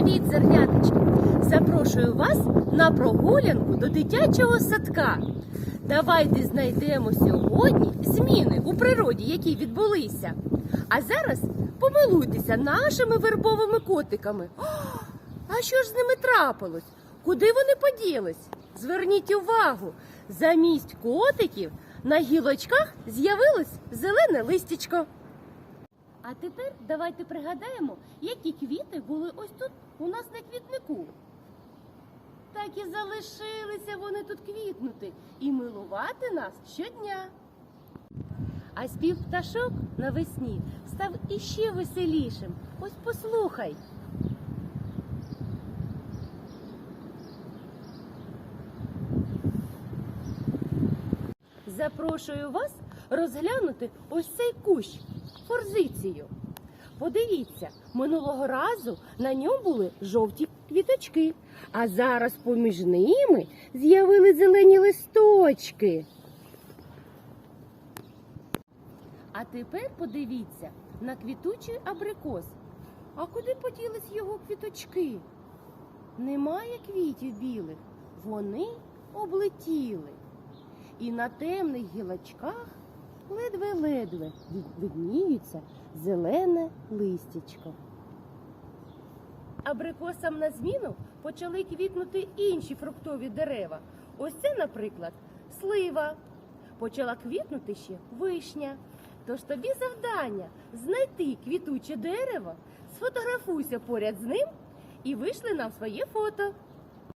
Привіт, зерняточки! Запрошую вас на прогулянку до дитячого садка. Давайте знайдемо сьогодні зміни у природі, які відбулися. А зараз помилуйтеся нашими вербовими котиками. А що ж з ними трапилось? Куди вони поділись? Зверніть увагу, замість котиків на гілочках з'явилось зелене листячко. А тепер давайте пригадаємо, які квіти були ось тут у нас на квітнику. Так і залишилися вони тут квітнути і милувати нас щодня. А спів пташок навесні став іще веселішим. Ось послухай. Запрошую вас розглянути ось цей кущ форзицію. Подивіться, минулого разу на ньому були жовті квіточки, а зараз поміж ними з'явили зелені листочки. А тепер подивіться на квітучий абрикос. А куди поділись його квіточки? Немає квітів білих, вони облетіли. І на темних гілочках ледве-ледве видніється зелене листячко. Абрикосам на зміну почали квітнути інші фруктові дерева. Ось це, наприклад, слива. Почала квітнути ще вишня. Тож тобі завдання знайти квітуче дерево, сфотографуйся поряд з ним і вийшли нам своє фото.